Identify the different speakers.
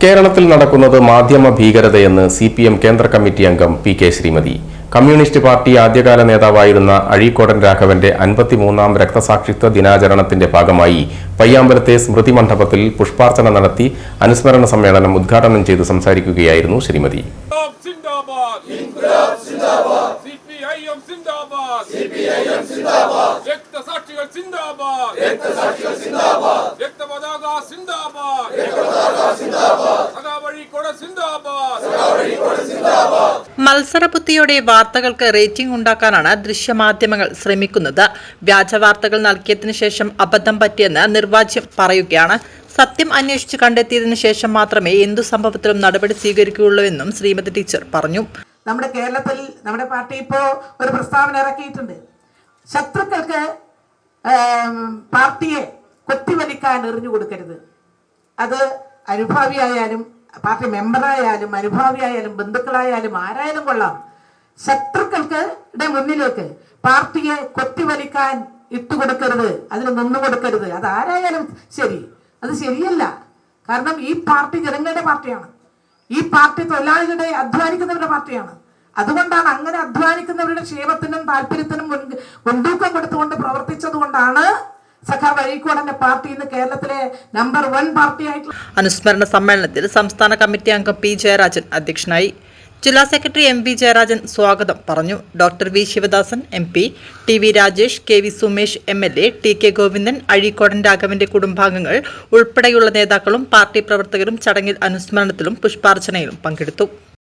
Speaker 1: കേരളത്തിൽ നടക്കുന്നത് മാധ്യമ ഭീകരതയെന്ന് സി പി എം കേന്ദ്ര കമ്മിറ്റി അംഗം P K Sreemathi. Communist party ആദ്യകാല നേതാവായിരുന്ന അഴീക്കോടൻ രാഘവന്റെ അൻപത്തിമൂന്നാം രക്തസാക്ഷിത്വ ദിനാചരണത്തിന്റെ ഭാഗമായി പയ്യാമ്പലത്തെ സ്മൃതി മണ്ഡപത്തിൽ പുഷ്പാർച്ചന നടത്തി അനുസ്മരണ സമ്മേളനം ഉദ്ഘാടനം ചെയ്ത് സംസാരിക്കുകയായിരുന്നു ശ്രീമതി
Speaker 2: രക്തസാക്ഷികൾ സിന്ദാബാദ് രക്തസാക്ഷികൾ സിന്ദാബാദ് രക്തപതാക സിന്ദാബാദ്.
Speaker 3: മത്സരബുദ്ധിയോടെ വാർത്തകൾക്ക് റേറ്റിംഗ് ഉണ്ടാക്കാനാണ് ദൃശ്യമാധ്യമങ്ങൾ ശ്രമിക്കുന്നത്. വ്യാജ വാർത്തകൾ നൽകിയതിനു ശേഷം അബദ്ധം പറ്റിയെന്ന് നിർവാച്യം പറയുകയാണ്. സത്യം അന്വേഷിച്ച് കണ്ടെത്തിയതിനു ശേഷം മാത്രമേ എന്തു സംഭവത്തിലും നടപടി സ്വീകരിക്കുകയുള്ളൂവെന്നും ശ്രീമതി ടീച്ചർ പറഞ്ഞു.
Speaker 4: നമ്മുടെ കേരളത്തിൽ നമ്മുടെ പാർട്ടി ഇപ്പോ ഒരു പ്രസ്താവന ഇറക്കിയിട്ടുണ്ട്. ശത്രുക്കൾക്ക് പാർട്ടിയെ കൊത്തിവലിക്കാൻ എറിഞ്ഞു കൊടുക്കരുത്. അത് അനുഭാവിയായാലും പാർട്ടി മെമ്പറായാലും അനുഭാവിയായാലും ബന്ധുക്കളായാലും ആരായാലും കൊള്ളാം. ശത്രുക്കൾക്ക് മുന്നിലേക്ക് പാർട്ടിയെ കൊത്തിവലിക്കാൻ ഇട്ടുകൊടുക്കരുത് അതിന് നിന്നു കൊടുക്കരുത്. അത് ആരായാലും ശരി. അത് ശരിയല്ല. കാരണം ഈ പാർട്ടി ജനങ്ങളുടെ പാർട്ടിയാണ്. ഈ പാർട്ടി തൊഴിലാളികളുടെ അധ്വാനിക്കുന്നവരുടെ പാർട്ടിയാണ്. അതുകൊണ്ടാണ് അങ്ങനെ അധ്വാനിക്കുന്നവരുടെ ക്ഷേമത്തിനും താല്പര്യത്തിനും മുൻ മുൻതൂക്കം കൊടുത്തുകൊണ്ട് പ്രവർത്തിച്ചത് കൊണ്ടാണ്
Speaker 3: അനുസ്മരണ സമ്മേളനത്തിൽ സംസ്ഥാന കമ്മിറ്റി അംഗം പി ജയരാജൻ അധ്യക്ഷനായി. ജില്ലാ സെക്രട്ടറി എം വി ജയരാജൻ സ്വാഗതം പറഞ്ഞു. Doctor V Sivadasan M P T V Rajesh K V Sumesh M L A T K Govindan Azhikodan രാഘവന്റെ കുടുംബാംഗങ്ങൾ ഉൾപ്പെടെയുള്ള നേതാക്കളും പാർട്ടി പ്രവർത്തകരും ചടങ്ങിൽ അനുസ്മരണത്തിലും പുഷ്പാർച്ചനയിലും പങ്കെടുത്തു.